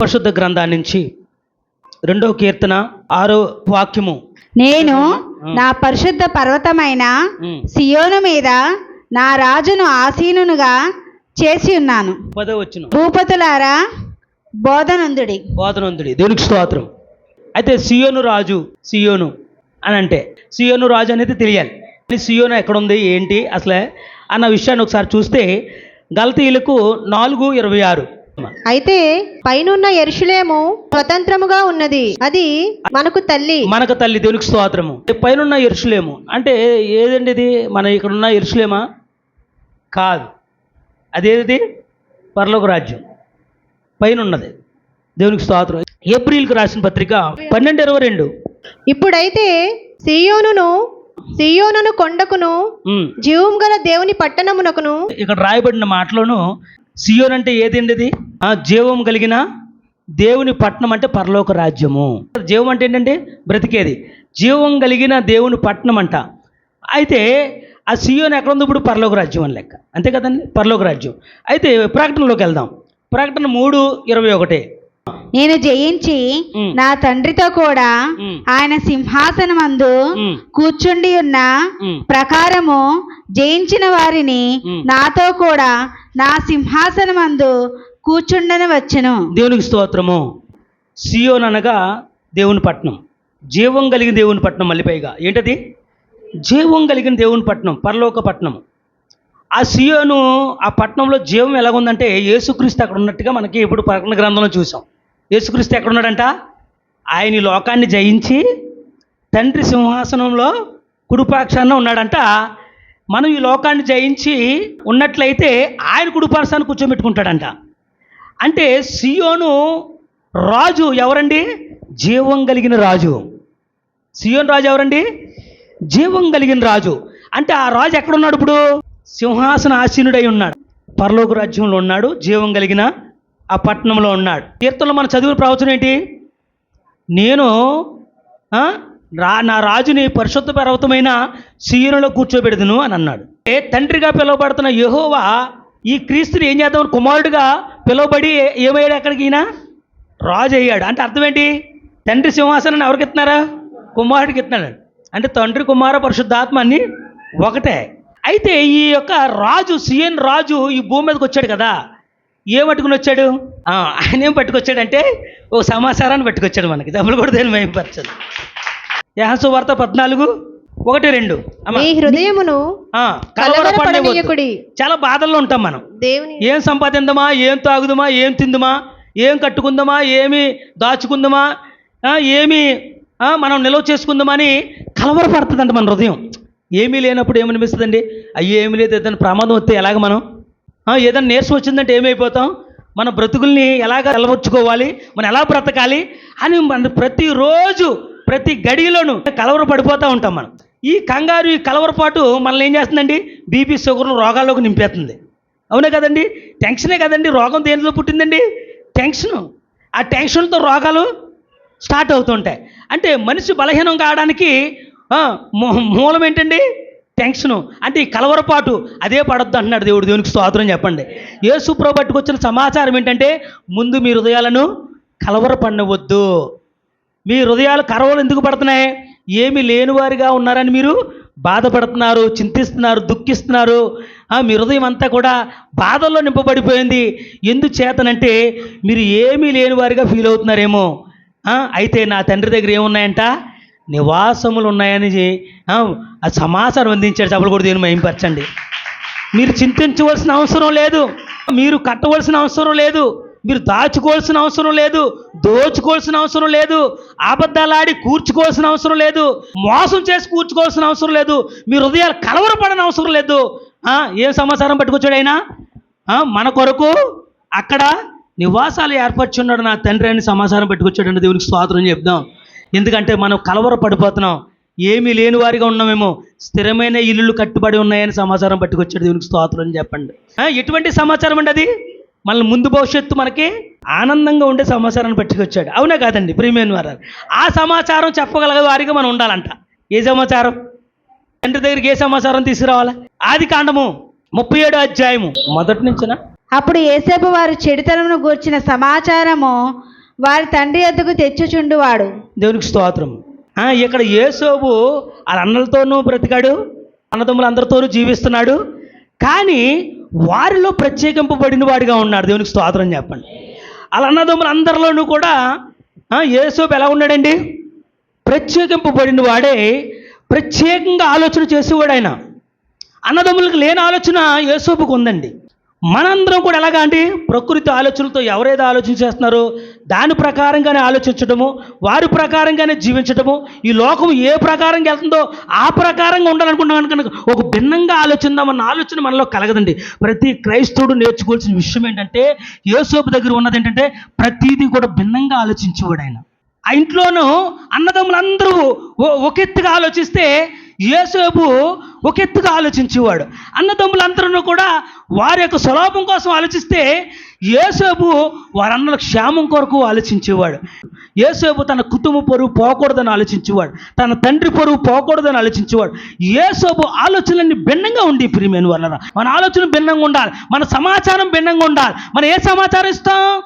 పరిశుద్ధ గ్రంథాన్ని నుంచి రెండో కీర్తన ఆరో వాక్యము. నేను నా పరిశుద్ధ పర్వతమైన సియోను మీద నా రాజును ఆసీనునుగా చేసి ఉన్నాను. పదో వచ్చిన భూపతులారా బోధనందుడి. బోధనందుడి. దేవునికి స్తోత్రం. అయితే సియోను రాజు సియోను అని అంటే సియోను రాజు అనేది తెలియాలి. సియోను ఎక్కడుంది ఏంటి అసలే అన్న విషయాన్ని ఒకసారి చూస్తే గలతీయులకు నాలుగు ఇరవై ఆరు. అయితే పైనున్న ఎరుషులేము స్వతంత్రముగా ఉన్నది. అది మనకు తల్లి. మనకు తల్లి దేవునికి స్తోత్రము. పైన ఎరుసలేము అంటే ఏదండి ఇది? మన ఇక్కడ ఉన్న ఎరుసలేమా కాదు. అదేది? పరలోక రాజ్యం. పైన ఉన్నది దేవునికి స్తోత్రం. ఏప్రిల్కి రాసిన పత్రిక పన్నెండు ఇరవై రెండు. ఇప్పుడైతే సియోనును సియోనును కొండకును. జీవం గల దేవుని పట్టణమునకును ఇక్కడ రాయబడిన మాటలోను సియోన్ అంటే ఏదండిది ఆ జీవం కలిగిన దేవుని పట్టణం అంటే పరలోక రాజ్యము. జీవం అంటే ఏంటంటే బ్రతికేది. జీవం కలిగిన దేవుని పట్టణం అంట. అయితే ఆ సియోన్ ఎక్కడ ఉంది ఇప్పుడు? పరలోక రాజ్యం అని లెక్క. అంతే కదండి? పరలోక రాజ్యం. అయితే ప్రకటనలోకి వెళ్దాం. ప్రకటన మూడు ఇరవై ఒకటి. నేను జయించి. నా తండ్రితో కూడా. ఆయన సింహాసనమందు. కూర్చుండి ఉన్న. ప్రకారము జయించిన వారిని. నాతో కూడా నా సింహాసనమందు కూర్చుండని వచ్చును దేవునికి స్తోత్రము సియోన్ అనగా దేవుని పట్నం జీవం కలిగిన దేవుని పట్నం మళ్ళీ పైగా ఏంటది జీవం కలిగిన దేవుని పట్నం పరలోక పట్నం ఆ సియోను ఆ పట్నంలో జీవం ఎలాగుందంటే యేసుక్రీస్తు అక్కడ ఉన్నట్టుగా మనకి ఇప్పుడు ప్రకటన గ్రంథంలో చూసాం యేసుక్రీస్తు ఎక్కడ ఉన్నాడంట ఆయన ఈ లోకాన్ని జయించి తండ్రి సింహాసనంలో కుడిపాక్షాన ఉన్నాడంట. మనం ఈ లోకాన్ని జయించి ఉన్నట్లయితే ఆయన కుడిపాక్షాన్ని కూర్చోబెట్టుకుంటాడంట. అంటే సియోను రాజు ఎవరండి? జీవం కలిగిన రాజు. సియోన్ రాజు ఎవరండి? జీవం కలిగిన రాజు. అంటే ఆ రాజు ఎక్కడున్నాడు ఇప్పుడు? సింహాసన ఆసీనుడై ఉన్నాడు. పరలోక రాజ్యంలో ఉన్నాడు. జీవం కలిగిన ఆ పట్టణంలో ఉన్నాడు. కీర్తనలో మన చదివిన ప్రవచనం ఏంటి? నేను రా నా రాజుని పరిశుద్ధ పర్వతమైన సీనులో కూర్చోబెడదును అని అన్నాడు. ఏ తండ్రిగా పిలువబడుతున్న యెహోవా ఈ క్రీస్తుని ఏం చేద్దామని కుమారుడిగా పిలువబడి ఏమయ్యాడు అక్కడికి ఈయన? రాజు అయ్యాడు అంటే అర్థం ఏంటి? తండ్రి సింహాసనాన్ని ఎవరికి ఇస్తున్నారా? కుమారుడికి ఇస్తున్నాడు. అంటే తండ్రి కుమార పరిశుద్ధాత్మ అన్ని ఒకటే. అయితే ఈ యొక్క రాజు సిఎన్ రాజు ఈ భూమి మీదకి వచ్చాడు కదా. ఏం పట్టుకుని వచ్చాడు ఆ, ఆయన ఏం పట్టుకొచ్చాడంటే ఓ సమాచారాన్ని పట్టుకొచ్చాడు మనకి. డబ్బులు కూడా దేని మేంపరచదు యహసు వార్త పద్నాలుగు ఒకటి రెండు. మీ హృదయమును. చాలా బాధల్లో ఉంటాం మనం. దేవుని ఏం సంపాదిందమా? ఏం తాగుదమా? ఏం తిందుమా? ఏం కట్టుకుందామా? ఏమి దాచుకుందామా? ఏమి మనం నిల్వ చేసుకుందామా అని కలవరపడుతుందంట మన హృదయం. ఏమీ లేనప్పుడు ఏమనిపిస్తుందండి? అయ్యో ఏమీ లేదు ఏదైనా ప్రమాదం వస్తే ఎలాగ మనం ఏదైనా నీరసం వచ్చిందంటే ఏమైపోతాం? మన బ్రతుకుల్ని ఎలాగ నిలవచ్చుకోవాలి మనం ఎలా బ్రతకాలి? అని మన ప్రతిరోజు ప్రతి గడిలోనూ కలవర పడిపోతూ ఉంటాం మనం. ఈ కంగారు ఈ కలవరపాటు మనల్ని ఏం చేస్తుందండి? బీపీ షుగర్ రోగాల్లోకి నింపేస్తుంది. అవునే కదండి? టెన్షనే కదండి? రోగం దేనిలో పుట్టిందండి? టెన్షను. ఆ టెన్షన్తో రోగాలు స్టార్ట్ అవుతుంటాయి. అంటే మనిషి బలహీనం కావడానికి మూలం ఏంటండి? టెన్షను అంటే ఈ కలవరపాటు అదే పడద్దు అంటున్నాడు దేవుడు. దేవునికి స్తోత్రం చెప్పండి. యేసు ప్రభు పట్టుకొచ్చిన సమాచారం ఏంటంటే ముందు మీ హృదయాలను కలవరపడవద్దు మీ హృదయాలు కరవలు ఎందుకు పడుతున్నాయి? ఏమి లేనివారిగా ఉన్నారని మీరు బాధపడుతున్నారు చింతిస్తున్నారు దుఃఖిస్తున్నారు. మీ హృదయం అంతా కూడా బాధల్లో నింపబడిపోయింది. ఎందుచేతనంటే మీరు ఏమీ లేనివారిగా ఫీల్ అవుతున్నారేమో. అయితే నా తండ్రి దగ్గర ఏమున్నాయంట? నివాసములు ఉన్నాయని ఆ, సమాచారం అందించాడు చెప్పలు కూడా దీన్ని మహింపరచండి. మీరు చింతించవలసిన అవసరం లేదు. మీరు కట్టవలసిన అవసరం లేదు. మీరు దాచుకోవాల్సిన అవసరం లేదు. దోచుకోవాల్సిన అవసరం లేదు. అబద్ధాలాడి కూర్చుకోవాల్సిన అవసరం లేదు. మోసం చేసి కూర్చుకోవాల్సిన అవసరం లేదు. మీ హృదయాలు కలవరపడని అవసరం లేదు. ఏం సమాచారం పట్టుకొచ్చాడు ఆయన? మన కొరకు అక్కడ నివాసాలు ఏర్పరచున్నాడు నా తండ్రి అని సమాచారం పెట్టుకొచ్చాడండి దేవునికి స్వాతంత్రం చెప్దాం. ఎందుకంటే మనం కలవర పడిపోతున్నాం ఏమీ లేని వారిగా ఉన్నామేమో. స్థిరమైన ఇల్లులు కట్టుబడి ఉన్నాయని సమాచారం పట్టుకొచ్చాడు దేవునికి స్తోత్రం అని చెప్పండి. ఎటువంటి సమాచారం అండి అది? మన ముందు భవిష్యత్తు మనకి ఆనందంగా ఉండే సమాచారాన్ని పట్టుకొచ్చాడు. అవునా కాదండి ప్రియమైన వారు? ఆ సమాచారం చెప్పగలిగే వారిగా మనం ఉండాలంట. ఏ సమాచారం? తండ్రి దగ్గరికి ఏ సమాచారం తీసుకురావాలా? ఆది కాండము ముప్పై ఏడు అధ్యాయము. మొదటి నుంచినా? అప్పుడు ఏసేపు వారు చెడుతనమును గూర్చిన సమాచారము వారి తండ్రి ఎద్దుకు తెచ్చుచుండువాడు. దేవునికి స్తోత్రం. ఇక్కడ యేసోబు వాళ్ళ అన్నలతోనూ బ్రతికాడు అన్నదమ్ములు అందరితోనూ జీవిస్తున్నాడు కానీ వారిలో ప్రత్యేకింపబడిన వాడిగా ఉన్నాడు. దేవునికి స్తోత్రం చెప్పండి. వాళ్ళ అన్నదమ్ములు అందరిలోనూ కూడా ఏసోబు యేసోబు ఎలా ఉన్నాడండి? ప్రత్యేకింపబడిన వాడే ప్రత్యేకంగా ఆలోచన చేసేవాడు ఆయన. అన్నదమ్ములకు లేని ఆలోచన యేసోపుకు ఉందండి. మనందరం కూడా ఎలాగా అండి? ప్రకృతి ఆలోచనలతో ఎవరైతే ఆలోచన చేస్తున్నారో దాని ప్రకారంగానే ఆలోచించడము వారి ప్రకారంగానే జీవించడము ఈ లోకం ఏ ప్రకారంగా వెళ్తుందో ఆ ప్రకారంగా ఉండాలనుకుంటున్నాం కనుక ఒక భిన్నంగా ఆలోచిందామన్న ఆలోచన మనలో కలగదండి. ప్రతి క్రైస్తవుడు నేర్చుకోవాల్సిన విషయం ఏంటంటే యేసోపు దగ్గర ఉన్నది ఏంటంటే ప్రతిదీ కూడా భిన్నంగా ఆలోచించేవాడు ఆయన. ఆ ఇంట్లోనూ అన్నదమ్ములందరూ ఓ- ఆలోచిస్తే యేసేపు ఒక ఎత్తుగా ఆలోచించేవాడు. అన్నదమ్ములందరూ కూడా వారి యొక్క స్వలాభం కోసం ఆలోచిస్తే యేసేపు వారన్నల క్షేమం కొరకు ఆలోచించేవాడు. యేసేపు తన కుటుంబ పొరుగు పోకూడదని ఆలోచించేవాడు. తన తండ్రి పొరుగు పోకూడదని ఆలోచించేవాడు. యేసేపు ఆలోచనలన్నీ భిన్నంగా ఉండి ప్రియమైన వలన మన ఆలోచన భిన్నంగా ఉండాలి. మన సమాచారం భిన్నంగా ఉండాలి. మనం ఏ సమాచారం ఇస్తాం?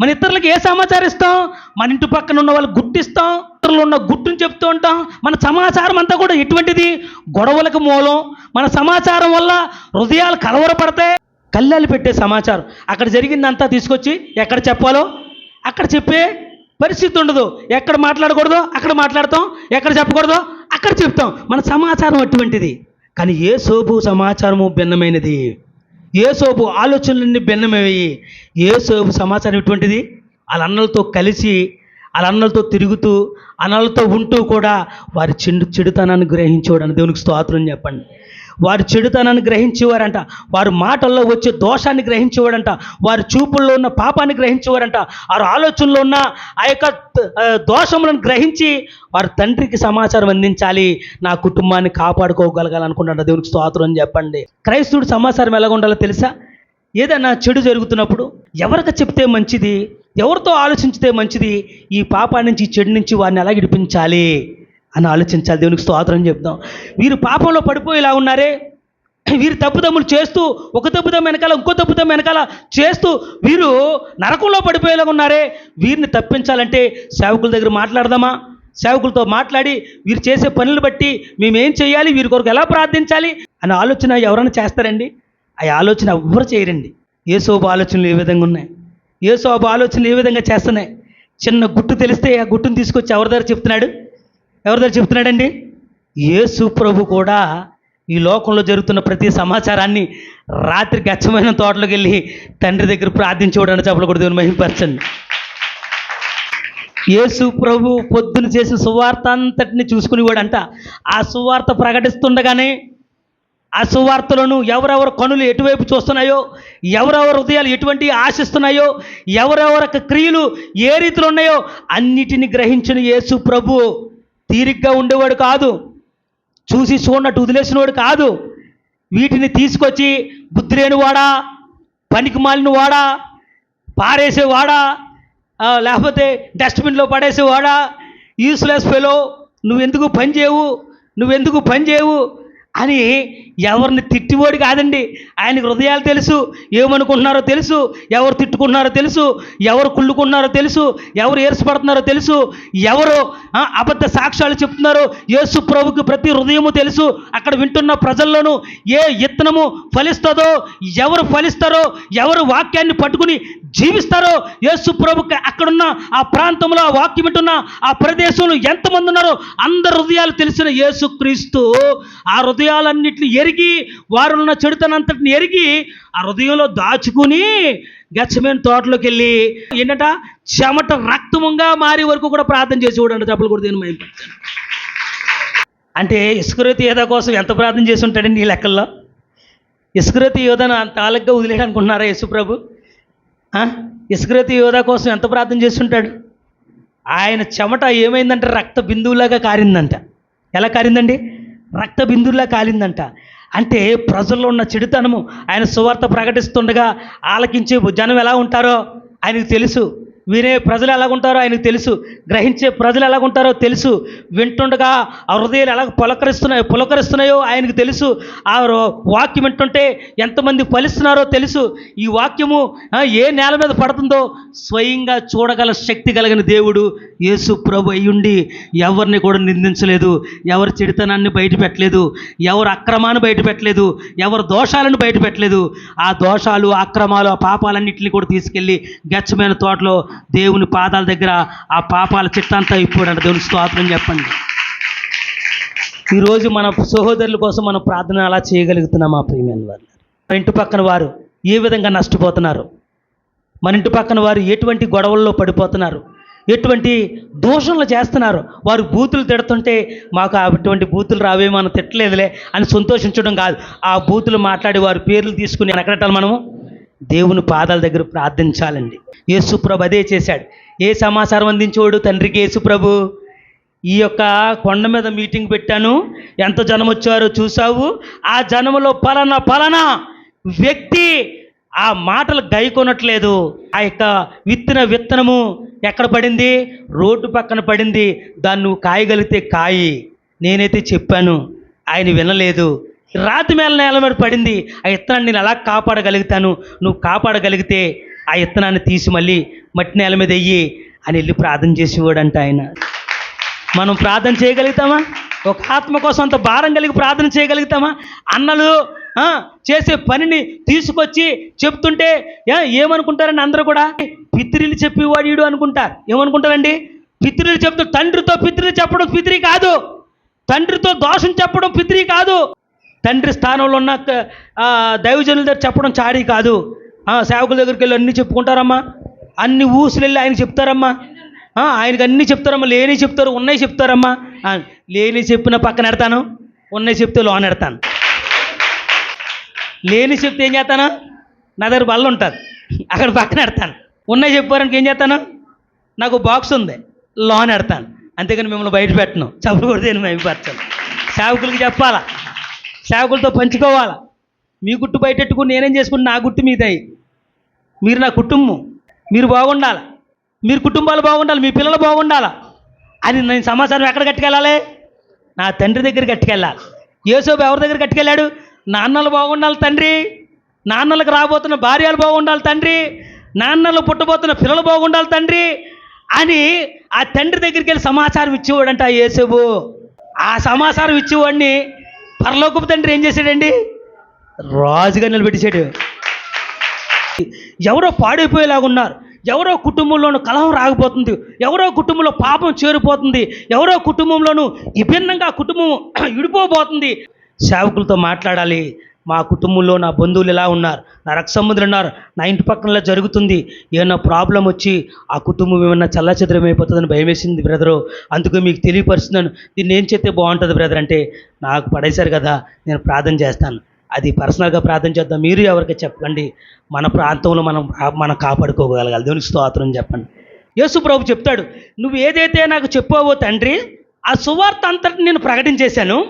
మన ఇతరులకు ఏ సమాచారం ఇస్తాం మన ఇంటి పక్కన ఉన్న వాళ్ళు గుర్తిస్తాం ఇతరులు ఉన్న గుట్టుని చెప్తూ ఉంటాం. మన సమాచారం అంతా కూడా ఎటువంటిది? గొడవలకు మూలం. మన సమాచారం వల్ల హృదయాలు కలవరపడతాయి. కళ్ళాలు పెట్టే సమాచారం. అక్కడ జరిగిందంతా తీసుకొచ్చి ఎక్కడ చెప్పాలో? అక్కడ చెప్పే పరిస్థితి ఉండదు. ఎక్కడ మాట్లాడకూడదో అక్కడ మాట్లాడతాం. ఎక్కడ చెప్పకూడదో అక్కడ చెప్తాం. మన సమాచారం అటువంటిది కానీ ఏ సోపు సమాచారము భిన్నమైనది. ఏసోపు ఆలోచనలన్నీ భిన్నమయ్యి ఏసోపు సమాచారం ఎటువంటిది? వాళ్ళ అన్నలతో కలిసి వాళ్ళ అన్నలతో తిరుగుతూ అన్నలతో ఉంటూ కూడా వారి చెడు చెడుతనాన్ని గ్రహించేవాడు దేవునికి స్తోత్రం చెప్పండి. వారి చెడుతనాన్ని గ్రహించేవారంట. వారి మాటల్లో వచ్చే దోషాన్ని గ్రహించేవాడంట. వారి చూపుల్లో ఉన్న పాపాన్ని గ్రహించేవారంట. వారి ఆలోచనలో ఉన్న ఆ యొక్క దోషములను గ్రహించి వారి తండ్రికి సమాచారం అందించాలి. నా కుటుంబాన్ని కాపాడుకోగలగాలనుకుంటాడు దేవునికి స్తోత్రం అని చెప్పండి. క్రైస్తవుడు సమాచారం ఎలాగ ఉండాలో తెలుసా? ఏదైనా చెడు జరుగుతున్నప్పుడు ఎవరికి చెప్తే మంచిది ఎవరితో ఆలోచించితే మంచిది ఈ పాపా నుంచి చెడు నుంచి వారిని ఎలా గిడిపించాలి అని ఆలోచించాలి. దేవునికి స్తోత్రం చెప్దాం. వీరు పాపంలో పడిపోయేలా ఉన్నారే? వీరు తప్పుదమ్ములు చేస్తూ ఒక తప్పుదమ్ము వెనకాల ఇంకో తప్పుదమ్ము వెనకాల చేస్తూ వీరు నరకంలో పడిపోయేలా ఉన్నారే? వీరిని తప్పించాలంటే సేవకుల దగ్గర మాట్లాడదామా? సేవకులతో మాట్లాడి వీరు చేసే పనులు బట్టి మేమేం చేయాలి? వీరి కొరకు ఎలా ప్రార్థించాలి? అనే ఆలోచన ఎవరైనా చేస్తారండి? ఆ ఆలోచన ఎవ్వరు చేయరండి. ఏసోబు ఆలోచనలు ఏ విధంగా ఉన్నాయి? ఏసోబు ఆలోచనలు ఏ విధంగా చేస్తున్నాయి? చిన్న గుట్టు తెలిస్తే ఆ గుట్టును తీసుకొచ్చి ఎవరి దగ్గర చెప్తున్నాడు? ఎవరి దగ్గర చెప్తున్నాడండి? యేసు ప్రభు కూడా ఈ లోకంలో జరుగుతున్న ప్రతి సమాచారాన్ని రాత్రి గచ్చమైన తోటలోకి వెళ్ళి తండ్రి దగ్గర ప్రార్థించుకోవడానికి చెప్పలు కూడా దేవుని మహింపరచండి. యేసు ప్రభు పొద్దున చేసిన సువార్త అంతటిని చూసుకుని వాడట ఆ సువార్త ప్రకటిస్తుండగానే ఆ సువార్తలను ఎవరెవరు కనులు ఎటువైపు చూస్తున్నాయో ఎవరెవరు హృదయాలు ఎటువంటి ఆశిస్తున్నాయో ఎవరెవరి క్రియలు ఏ రీతిలో ఉన్నాయో అన్నిటిని గ్రహించిన యేసు ప్రభు. తీరిగ్గా ఉండేవాడు కాదు. చూసి చూడనట్టు వదిలేసినవాడు కాదు. వీటిని తీసుకొచ్చి బుద్ధి లేనివాడా పనికి మాలిన వాడా పారేసేవాడా లేకపోతే డస్ట్బిన్లో పడేసేవాడా? యూస్లెస్ ఫెలో నువ్వెందుకు పని చేయవు? నువ్వెందుకు పని చేయవు? అని ఎవరిని తిట్టివాడు కాదండి. ఆయనకు హృదయాలు తెలుసు ఏమనుకుంటున్నారో తెలుసు ఎవరు తిట్టుకుంటున్నారో తెలుసు ఎవరు కుళ్ళుకుంటున్నారో తెలుసు ఎవరు ఏర్చపడుతున్నారో తెలుసు ఎవరు అబద్ధ సాక్ష్యాలు చెప్తున్నారో యేసు ప్రభుకి ప్రతి హృదయము తెలుసు. అక్కడ వింటున్న ప్రజల్లోనూ ఏ ఇత్తనము ఫలిస్తుందో ఎవరు ఫలిస్తారో ఎవరు వాక్యాన్ని పట్టుకుని జీవిస్తారో యేసు ప్రభుకి అక్కడున్న ఆ ప్రాంతంలో ఆ వాక్యం వింటున్న ఆ ప్రదేశంలో ఎంతమంది ఉన్నారో అందరి హృదయాలు తెలిసిన యేసు క్రీస్తు ఆ హృదయాలన్నింటిని ఎరిగి వారున్న చెడుతనంతటిని ఎరిగి ఆ హృదయంలో దాచుకుని గచ్చమైన తోటలోకి వెళ్ళి ఏంటంట? చెమట రక్తముగా మారే వరకు కూడా ప్రార్థన చేసి చూడండి తప్పులు కూడా దీని మైంపరచండి అంటే ఇసుకరేతి యోధ కోసం ఎంత ప్రార్థన చేసి ఉంటాడండి ఈ లెక్కల్లో ఇసుకరేతి యోధను అంత ఆలగ్గా వదిలేడు అనుకుంటున్నారా యేసుప్రభు? ఆ? యోధ కోసం ఎంత ప్రార్థన చేస్తుంటాడు? ఆయన చెమట ఏమైందంటే రక్త బిందువులాగా కారిందంట. ఎలా కారిందండి? రక్త బిందుల్లా కాలిందంట. అంటే ప్రజల్లో ఉన్న చెడుతనము ఆయన సువార్త ప్రకటిస్తుండగా ఆలకించే జనం ఎలా ఉంటారో ఆయనకు తెలుసు. వినే ప్రజలు ఎలాగుంటారో ఆయనకు తెలుసు. గ్రహించే ప్రజలు ఎలాగుంటారో తెలుసు. వింటుండగా ఆ హృదయాలు ఎలా పులకరిస్తున్నాయో పులకరిస్తున్నాయో ఆయనకు తెలుసు. ఆ వాక్యం వింటుంటే ఎంతమంది ఫలిస్తున్నారో తెలుసు. ఈ వాక్యము ఏ నేల మీద పడుతుందో స్వయంగా చూడగల శక్తి కలిగిన దేవుడు యేసు ప్రభు అయ్యుండి ఎవరిని కూడా నిందించలేదు. ఎవరి చెడితనాన్ని బయట పెట్టలేదు. ఎవరు అక్రమాన్ని బయట పెట్టలేదు. ఎవరు దోషాలను బయట పెట్టలేదు. ఆ దోషాలు అక్రమాలు ఆ పాపాలన్నింటినీ కూడా తీసుకెళ్ళి గచ్చమైన తోటలో దేవుని పాదాల దగ్గర ఆ పాపాల చిట్టంతా ఇప్పుడంట దేవుని స్తోత్రం చెప్పండి. ఈరోజు మన సహోదరుల కోసం మనం ప్రార్థన అలా చేయగలుగుతున్నాం మా ప్రియమైన వారు. మన ఇంటి పక్కన వారు ఏ విధంగా నష్టపోతున్నారు? మన ఇంటి పక్కన వారు ఎటువంటి గొడవల్లో పడిపోతున్నారు? ఎటువంటి దోషణలు చేస్తున్నారు? వారు బూతులు తిడుతుంటే మాకు అటువంటి బూతులు రావే మనం తిట్టలేదులే అని సంతోషించడం కాదు. ఆ బూతులు మాట్లాడి వారి పేర్లు తీసుకుని ఎక్కడటాలి మనము. దేవుని పాదాల దగ్గర ప్రార్థించాలండి. యేసుప్రభు అదే చేశాడు. ఏ సమాచారం అందించేవాడు? తండ్రికి యేసుప్రభు ఈ యొక్క కొండ మీద మీటింగ్ పెట్టాను. ఎంత జనం వచ్చారో చూసావు ఆ జనములో పలానా పలానా వ్యక్తి ఆ మాటలు గైకొనట్లేదు. ఆ యొక్క విత్తిన విత్తనము ఎక్కడ పడింది? రోడ్డు పక్కన పడింది. దాన్ని నువ్వు కాయగలిగితే కాయి. నేనైతే చెప్పాను. ఆయన వినలేదు. రాతి మేల నేల మీద పడింది. ఆ విత్తనాన్ని నేను ఎలా కాపాడగలుగుతాను? నువ్వు కాపాడగలిగితే ఆ విత్తనాన్ని తీసి మళ్ళీ మట్టి నేల మీద వెయ్యి అని వెళ్ళి ప్రార్థన చేసేవాడంట ఆయన. మనం ప్రార్థన చేయగలుగుతామా? ఒక ఆత్మ కోసం అంత భారం కలిగి ప్రార్థన చేయగలుగుతామా? అన్నలు చేసే పనిని తీసుకొచ్చి చెప్తుంటే ఏమనుకుంటారండి అందరూ కూడా? పిత్రిలు చెప్పేవాడు ఈడు అనుకుంటారు. ఏమనుకుంటారండి? పిత్రులు చెప్తూ తండ్రితో పిత్రులు చెప్పడం పిత్రి కాదు. తండ్రితో దోషం చెప్పడం పిత్రి కాదు. తండ్రి స్థానంలో ఉన్న దైవజనుల దగ్గర చెప్పడం చాడీ కాదు. సేవకుల దగ్గరికి వెళ్ళి అన్నీ చెప్పుకుంటారమ్మా. అన్ని ఊసులు వెళ్ళి ఆయన చెప్తారమ్మా. ఆయనకి అన్నీ చెప్తారమ్మా. లేని చెప్తారు ఉన్నాయి చెప్తారమ్మా. లేని చెప్పిన పక్కన ఎడతాను ఉన్నాయి చెప్తే లోన్ ఎడతాను. లేని చెప్తే ఏం చేస్తాను? నా దగ్గర బల్ల ఉంటుంది. అక్కడ పక్కన ఎడతాను. ఉన్నాయి చెప్పారనికి ఏం చేస్తాను? నాకు బాక్స్ ఉంది లోన్ ఎడతాను. అంతేగాని మిమ్మల్ని బయట పెట్టను. చెప్పకూడదు నేను మేమిపరచాను సేవకులకి చెప్పాలా? సేవకులతో పంచుకోవాలా? మీ గుట్టు బయటెట్టుకుని నేనేం చేసుకుని నా గుట్టు మీదై? మీరు నా కుటుంబం. మీరు బాగుండాలి? మీరు కుటుంబాలు బాగుండాలి? మీ పిల్లలు బాగుండాలా? అని నేను సమాచారం ఎక్కడ కట్టుకెళ్ళాలి? నా తండ్రి దగ్గర కట్టుకెళ్ళాలి. యేసోబు ఎవరి దగ్గర కట్టుకెళ్ళాడు? నాన్నలు బాగుండాలి తండ్రి. నాన్నలకు రాబోతున్న భార్యలు బాగుండాలి తండ్రి. నాన్నలు పుట్టబోతున్న పిల్లలు బాగుండాలి తండ్రి. అని ఆ తండ్రి దగ్గరికి వెళ్ళి సమాచారం ఇచ్చేవాడంట ఆ ఆ సమాచారం ఇచ్చేవాడిని పరలోకపు తండ్రి ఏం చేశాడండి? రాజుగా నిలబెట్టేశాడు. ఎవరో పాడైపోయేలాగా ఉన్నారు. ఎవరో కుటుంబంలోనూ కలహం రాకపోతుంది. ఎవరో కుటుంబంలో పాపం చేరిపోతుంది. ఎవరో కుటుంబంలోనూ విభిన్నంగా కుటుంబం విడిపోబోతుంది. సేవకులతో మాట్లాడాలి. మా కుటుంబంలో నా బంధువులు ఇలా ఉన్నారు? నా రక్త సంబంధులు ఉన్నారు. నా ఇంటి పక్కనలా జరుగుతుంది. ఏమైనా ప్రాబ్లం వచ్చి ఆ కుటుంబం ఏమన్నా చల్లచదరమైపోతుందని భయం వేసింది బ్రదరు. అందుకే మీకు తెలియపరుస్తున్నాను. దీన్ని ఏం చేస్తే బాగుంటుంది బ్రదర్ అంటే నాకు పడేశారు కదా నేను ప్రార్థన చేస్తాను. అది పర్సనల్గా ప్రార్థన చేద్దాం. మీరు ఎవరికి చెప్పండి. మన ప్రాంతంలో మనం మనం కాపాడుకోగలగాలి. దేవునికి స్తోత్రం చెప్పండి. యేసు ప్రభు చెప్తాడు నువ్వు ఏదైతే నాకు చెప్పావో తండ్రి ఆ సువార్త అంతటి నేను ప్రకటించేశాను.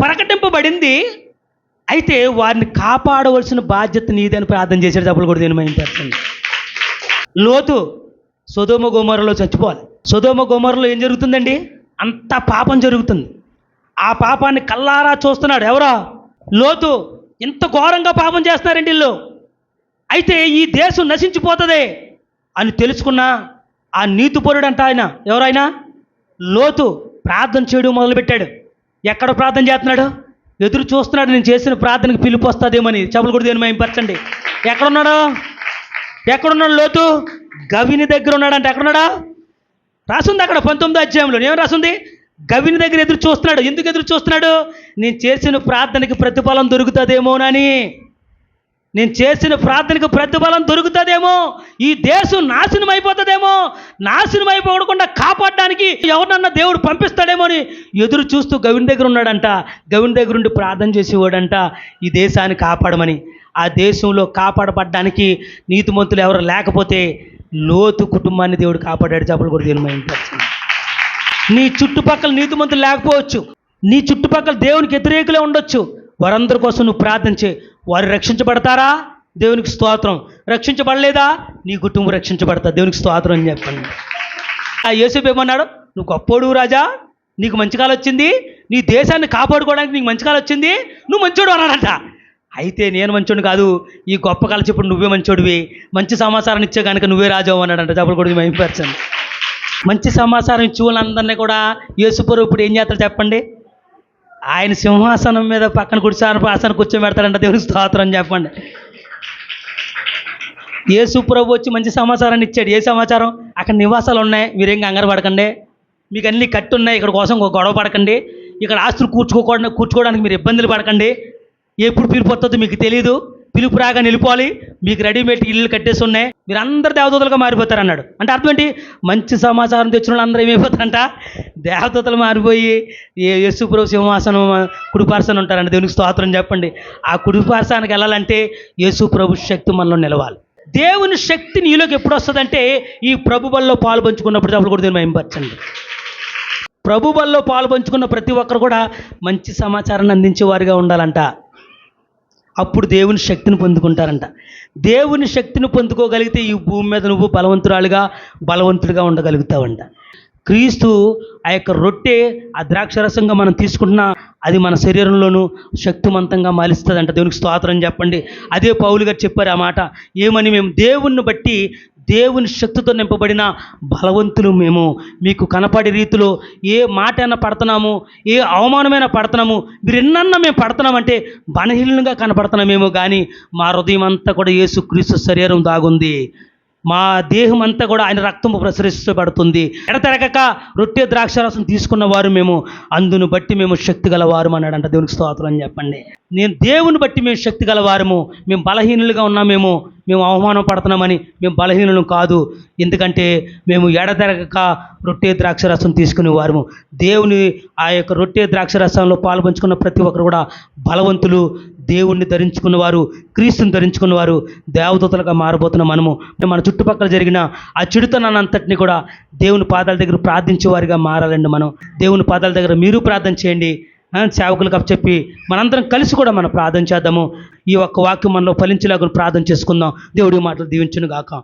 ప్రకటింపబడింది అయితే వారిని కాపాడవలసిన బాధ్యత నీదని ప్రార్థన చేశాడు డబ్బులు కూడా నేను మైంపరచండి లోతు సుధోమ గోమరలో చచ్చిపోవాలి. సుధోమ గోమరలో ఏం జరుగుతుందండి? అంత పాపం జరుగుతుంది. ఆ పాపాన్ని కల్లారా చూస్తున్నాడు. ఎవరో? లోతు ఇంత ఘోరంగా పాపం చేస్తున్నారండి వీళ్ళు. అయితే ఈ దేశం నశించిపోతుంది అని తెలుసుకున్న ఆ నీతిపరుడు అంట ఆయన? ఎవరైనా లోతు ప్రార్థన చేయడం మొదలుపెట్టాడు. ఎక్కడ ప్రార్థన చేస్తున్నాడు? ఎదురు చూస్తున్నాడు నేను చేసిన ప్రార్థనకి పిలుపు వస్తుందేమని. చెప్పులు కూడా దేని మేంపరచండి ఎక్కడున్నాడు? ఎక్కడున్నాడు లోతు? గవిని దగ్గర ఉన్నాడంటే. ఎక్కడున్నాడా? రాసుంది అక్కడ పంతొమ్మిదో అధ్యాయంలో. ఏం రాసుంది? గవిని దగ్గర ఎదురు చూస్తున్నాడు. ఎందుకు ఎదురు చూస్తున్నాడు? నేను చేసిన ప్రార్థనకి ప్రతిఫలం దొరుకుతుందేమోనని. నేను చేసిన ప్రార్థనకు ప్రతిఫలం దొరుకుతుందేమో? ఈ దేశం నాశనం అయిపోతుందేమో? నాశనం అయిపోకుండా కాపాడడానికి ఎవరినన్నా దేవుడు పంపిస్తాడేమో అని ఎదురు చూస్తూ గవిని దగ్గర ఉన్నాడంట. గవిని దగ్గర ఉండి ప్రార్థన చేసేవాడంట. ఈ దేశాన్ని కాపాడమని. ఆ దేశంలో కాపాడబడ్డానికి నీతిమంతులు ఎవరు లేకపోతే లోతు కుటుంబాన్ని దేవుడు కాపాడాడు. చెప్పలు కూడా దీని మైండ్ నీ చుట్టుపక్కల నీతిమంతులు లేకపోవచ్చు. నీ చుట్టుపక్కల దేవునికి వ్యతిరేకులే ఉండొచ్చు. వారందరి కోసం నువ్వు ప్రార్థన చేయి. వారు రక్షించబడతారా? దేవునికి స్తోత్రం. రక్షించబడలేదా? నీ కుటుంబం రక్షించబడతా. దేవునికి స్తోత్రం అని చెప్పండి. ఆ యోసేపు ఏమన్నాడు? నువ్వు గొప్పోడు రాజా. నీకు మంచి కాలం వచ్చింది. నీ దేశాన్ని కాపాడుకోవడానికి నీకు మంచి కాలం వచ్చింది. నువ్వు మంచోడు అన్నాడంట. అయితే నేను మంచోడు కాదు. ఈ గొప్ప కాలం చెప్పుడు నువ్వే మంచోడివి. మంచి సమాచారం ఇచ్చే కనుక నువ్వే రాజావు అన్నాడంట. చెప్పలు కూడా మేము మంచి సమాచారం ఇచ్చి వాళ్ళందరినీ కూడా యేసుపరు ఇప్పుడు ఏం చేస్తారు చెప్పండి? ఆయన సింహాసనం మీద పక్కన కూర్చొని ఆసనం కూర్చోబెడతాడంట దేవుని స్తోత్రం చెప్పండి. యేసు ప్రభు వచ్చి మంచి సమాచారాన్ని ఇచ్చాడు. ఏ సమాచారం? అక్కడ నివాసాలు ఉన్నాయి. మీరేం కంగారు పడకండి. మీకు అన్ని కట్టు ఉన్నాయి. ఇక్కడ కోసం ఒక గొడవ పడకండి. ఇక్కడ ఆస్తులు కూర్చుకోకుండా కూర్చుకోవడానికి మీరు ఇబ్బందులు పడకండి. ఎప్పుడు పిలుపు మీకు తెలియదు పిలుపు రాగా నిలిపోవాలి మీకు రెడీమేడ్ ఇల్లు కట్టేసి ఉన్నాయి. మీరు అందరు దేవదూతలుగా మారిపోతారు అన్నాడు. అంటే అర్థం ఏంటి? మంచి సమాచారం తెచ్చిన వాళ్ళు అందరూ ఏమైపోతారంట? దేవదూతలు మారిపోయి ఏ యేసుప్రభు సింహాసనం కుడిపార్సన ఉంటారంట. దేవునికి స్తోత్రం చెప్పండి. ఆ కుడిపార్సానికి వెళ్ళాలంటే యేసు శక్తి మనలో నిలవాలి. దేవుని శక్తి నీలోకి ఎప్పుడు వస్తుందంటే ఈ ప్రభు బల్లో పాలు పంచుకున్నప్పుడు అప్పుడు కూడా దీన్ని మేంపరచండి ప్రభు బల్లో పాలు పంచుకున్న ప్రతి ఒక్కరు కూడా మంచి సమాచారాన్ని అందించే వారిగా ఉండాలంట. అప్పుడు దేవుని శక్తిని పొందుకుంటారంట. దేవుని శక్తిని పొందుకోగలిగితే ఈ భూమి మీద నువ్వు బలవంతురాలుగా బలవంతుడిగా ఉండగలుగుతావంట. క్రీస్తు ఆ యొక్క రొట్టె ఆ ద్రాక్షరసంగా మనం తీసుకుంటున్నా అది మన శరీరంలోనూ శక్తివంతంగా మాలిస్తుందంట. దేవునికి స్తోత్రం చెప్పండి. అదే పౌలు గారు చెప్పారు ఆ మాట. ఏమని మేము దేవుణ్ణి బట్టి దేవుని శక్తితో నింపబడిన బలవంతులు మేము. మీకు కనపడే రీతిలో ఏ మాట అయినా పడుతున్నాము ఏ అవమానమైనా పడుతున్నాము మీరు ఎన్నన్నా మేము పడుతున్నామంటే బలహీనంగా కనపడుతున్నామేమో కానీ మా హృదయం అంతా కూడా యేసుక్రీస్తు శరీరం దాగుంది. మా దేహం అంతా కూడా ఆయన రక్తము ప్రసరిస్తబడుతుంది. ఎడతెరగక రొట్టె ద్రాక్షరసం తీసుకున్న వారు మేము అందును బట్టి మేము శక్తి గలవారు అన్నాడంట. దేవునికి స్తోత్రం అని చెప్పండి. నేను దేవుని బట్టి మేము శక్తి గలవారము. మేము బలహీనులుగా ఉన్నామేమో మేము అవమానం పడుతున్నామని మేము బలహీనులు కాదు. ఎందుకంటే మేము ఎడతెరగక రొట్టె ద్రాక్షరసం తీసుకునే వారము దేవుని ఆ యొక్క రొట్టె ద్రాక్షరసంలో పాలు పంచుకున్న ప్రతి ఒక్కరు కూడా బలవంతులు దేవుణ్ణి ధరించుకున్నవారు క్రీస్తుని ధరించుకున్నవారు దేవదూతలుగా మారబోతున్న మనము. మన చుట్టుపక్కల జరిగిన ఆ చెడుతనాన్నంతటిని కూడా దేవుని పాదాల దగ్గర ప్రార్థించే వారిగా మారాలండి మనం. దేవుని పాదాల దగ్గర మీరు ప్రార్థన చేయండి. సేవకులకు చెప్పి మనందరం కలిసి కూడా మనం ప్రార్థన చేద్దాము. ఈ ఒక్క వాక్యం మనలో ఫలించేలాగా ప్రార్థన చేసుకుందాం. దేవుడి మాటలు దీవించును గాక